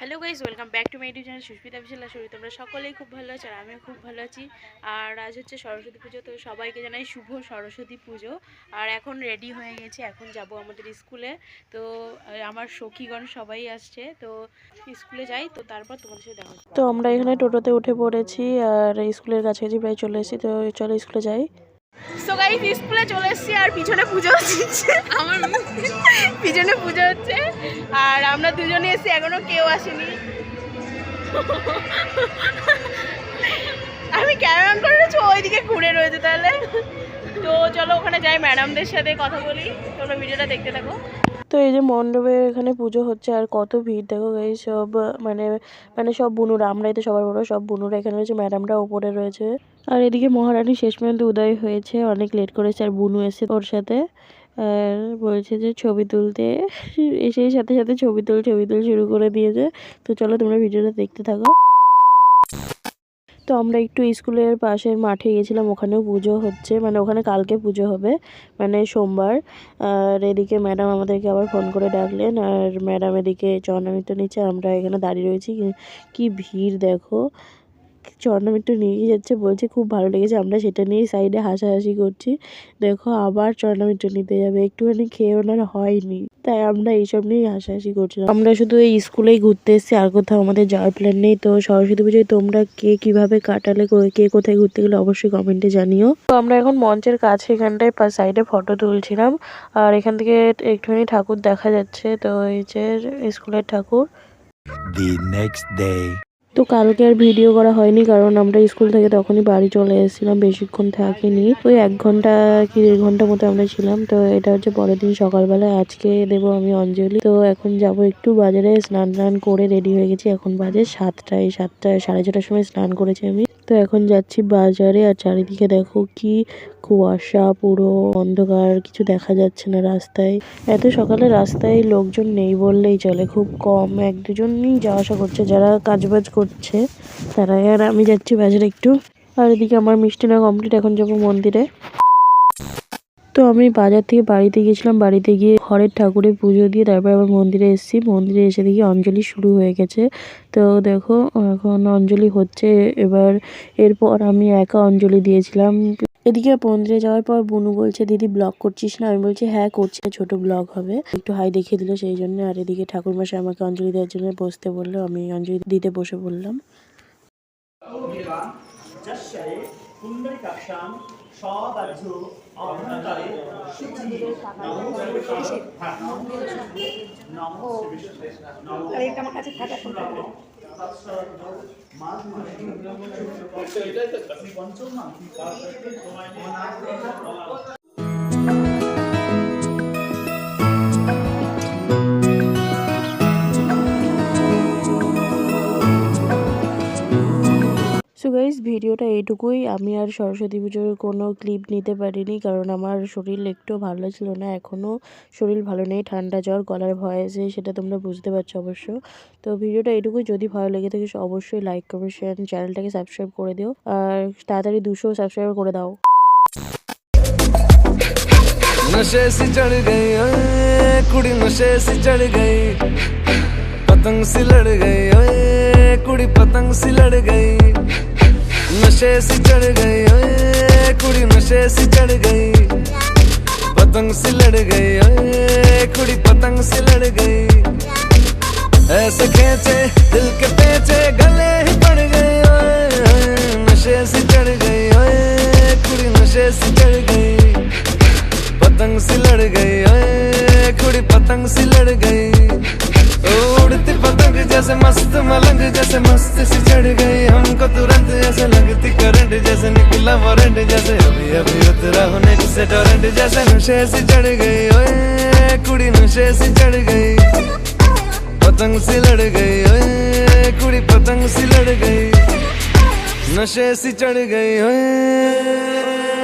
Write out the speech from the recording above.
Hello guys welcome back to my YouTube channel Susmita Vishal শুরু তোমরা সকলেই খুব ভালো আছো আর আমিও খুব ভালো আছি। আর আজ হচ্ছে সরস্বতী পুজো তো সবাইকে জানাই শুভ সরস্বতী পুজো। আর এখন রেডি হয়ে গেছে এখন যাব আমাদের স্কুলে তো আমার সখীগণ সবাই আসছে তো স্কুলে যাই তো তারপর তোমাদের সাথে দেখা তো আমরা এখানে টোটোতে উঠে পড়েছি আর স্কুলের কাছাকাছি প্রায় চলে এসেছি তো চলো স্কুলে যাই। সো গাইজ স্কুলে চলে এসেছি আর পিছনে পুজো হচ্ছে। আমার পিছনে পুজো হচ্ছে। আর আমরা দুজনে এসেছি এখনও কেউ আসেনি। আমি ক্যামেরা করে রয়েছি ওইদিকে ঘুরে রয়েছে তাহলে। তো চলো ওখানে যাই, ম্যাডামদের সাথে কথা বলি। তোমরা ভিডিওটা দেখতে থাকো। তো এই যে মণ্ডপে এখানে পুজো হচ্ছে, আর কত ভিড়, দেখো এই সব মানে মানে সব বুনুরা, আমরাই তো সবার বড়, সব বুনুরা এখানে রয়েছে, ম্যাডামরা ওপরে রয়েছে। আর এদিকে মহারানী শেষ পর্যন্ত উদয় হয়েছে, অনেক লেট করেছে, আর বুনু এসে ওর সাথে। আর বলছে যে ছবি তুলতে। এসে সাথে সাথে ছবি তুল ছবি তুল শুরু করে দিয়েছে। তো চলো তোমরা ভিডিওটা দেখতে থাকো। তো আমরা একটু স্কুলের পাশের মাঠে গেছিলাম, ওখানেও পুজো হচ্ছে। মানে ওখানে কালকে পুজো হবে মানে সোমবার। আর এদিকে ম্যাডাম আমাদেরকে আবার ফোন করে ডাকলেন। আর ম্যাডাম এদিকে চরণামৃত নিচ্ছে আমরা এখানে দাঁড়িয়ে রয়েছি। কি ভিড় দেখো। চরণামৃত নিয়ে যাচ্ছে, বলছে খুব ভালো লেগেছে, আমরা সেটা নিয়ে সাইডে হাসাহাসি করছি। দেখো আবার চরণামৃত নিতে যাবে, একটুখানি খেয়ে ওনার হয়নি। তাই আমরা এইসব নিয়েই হাসাহাসি করছিলাম। আমরা শুধু এই স্কুলেই ঘুরতে এসেছি, আর কোথাও আমাদের যাওয়ার প্ল্যান নেই। তো সরস্বতী পুজোয় তোমরা কে কীভাবে কাটালে, কে কোথায় ঘুরতে গেলে অবশ্যই কমেন্টে জানিও। তো আমরা এখন মঞ্চের কাছে এখানটায় সাইডে ফটো তুলছিলাম। আর এখান থেকে একটুখানি ঠাকুর দেখা যাচ্ছে, তো এই যে স্কুলের ঠাকুর। The next day. তো কালকে আর ভিডিও করা হয়নি, কারণ আমরা স্কুল থেকে তখনই বাড়ি চলে এসেছিলাম, বেশিক্ষণ থাকিনি। ওই এক ঘণ্টা কি দেড় ঘণ্টা মতো আমরা ছিলাম, তো এটা হচ্ছে পরের দিন সকালবেলা, আজকে দেব আমি অঞ্জলি। তো এখন যাব একটু বাজারে, স্নান টান করে রেডি হয়ে গেছি, এখন বাজে সাতটায়, সাতটা, সাড়ে ছটার সময় স্নান করেছি আমি। তো এখন যাচ্ছি বাজারে, আর চারিদিকে দেখো কি কুয়াশা পুরো অন্ধকার, কিছু দেখা যাচ্ছে না রাস্তায়। এত সকালে রাস্তায় লোকজন নেই বললেই চলে, খুব কম। এক দুজনই যাওয়া আসা করছে, যারা কাজবাজ করছে, তারাই। আর আমি যাচ্ছি বাজারে একটু। আর এদিকে আমার মিষ্টি না কমপ্লিট এখন যাব মন্দিরে। তো আমি বাজার থেকে বাড়িতে গেছিলাম বাড়িতে গিয়ে ঘরের ঠাকুরের পুজো দিয়ে তারপর আবার মন্দিরে এসেছি। মন্দিরে এসে দেখি অঞ্জলি শুরু হয়ে গেছে। তো দেখো, এখন অঞ্জলি হচ্ছে। এবার এরপর আমি একা অঞ্জলি দিয়েছিলাম। এদিকে মন্দিরে যাওয়ার পর বুনু বলছে দিদি ব্লগ করছিস না? আমি বলছি হ্যাঁ করছি ছোট ব্লগ হবে। একটু হাই দেখিয়ে দিল সেই জন্য আর এদিকে ঠাকুর মশাই আমাকে অঞ্জলি দেওয়ার জন্য বসতে বলল আমি অঞ্জলি দিতে বসে বললাম। আমার কাছে থাকা এখন ভিডিওটা এইটুকুই আমি আর সরস্বতী পুজোর কোনো ক্লিপ নিতে পারিনি কারণ আমার শরীর একটু ভালো ছিল না এখনও শরীর ভালো নেই ঠান্ডা জ্বর গলার ভয়েসে সেটা তোমরা বুঝতে পারছো অবশ্য তো ভিডিওটা এইটুকুই যদি ভালো লেগে থাকে অবশ্যই লাইক কমেন্ট শেয়ার চ্যানেলটাকে সাবস্ক্রাইব করে দিও আর তাড়াতাড়ি দুশো সাবস্ক্রাইব করে দাও नशे सी चढ़ गई ओए कुड़ी नशे सी चढ़ गई पतंग सी लड़ गई ओए कुड़ी पतंग सी लड़ गई नशे सी चढ़ गई कुड़ी नशे सी चढ़ गई। पतंग सी लड़ गई कुड़ी पतंग सी लड़ गई। ऐसे खेचे, दिल के पेचे, गले ही पड़ गए नशे सी चढ़ गई कुड़ी नशे सी चढ़ गई। पतंग सी लड़ गई कुड़ी पतंग सी लड़ गई। जैसे मस्त मलंग, जैसे मस्त सी चढ़ गई। हमको तुरंत ऐसे लगती करंट जैसे निकला वारंट जैसे अभी अभी उतरा होने से टोरेंट जैसे नशे सी चढ़ गई। ओए, कुड़ी नशे सी चढ़ गई। पतंग सी लड़ गई, ओए, कुड़ी पतंग सी लड़ गई। नशे सी चढ़ गई, ओए।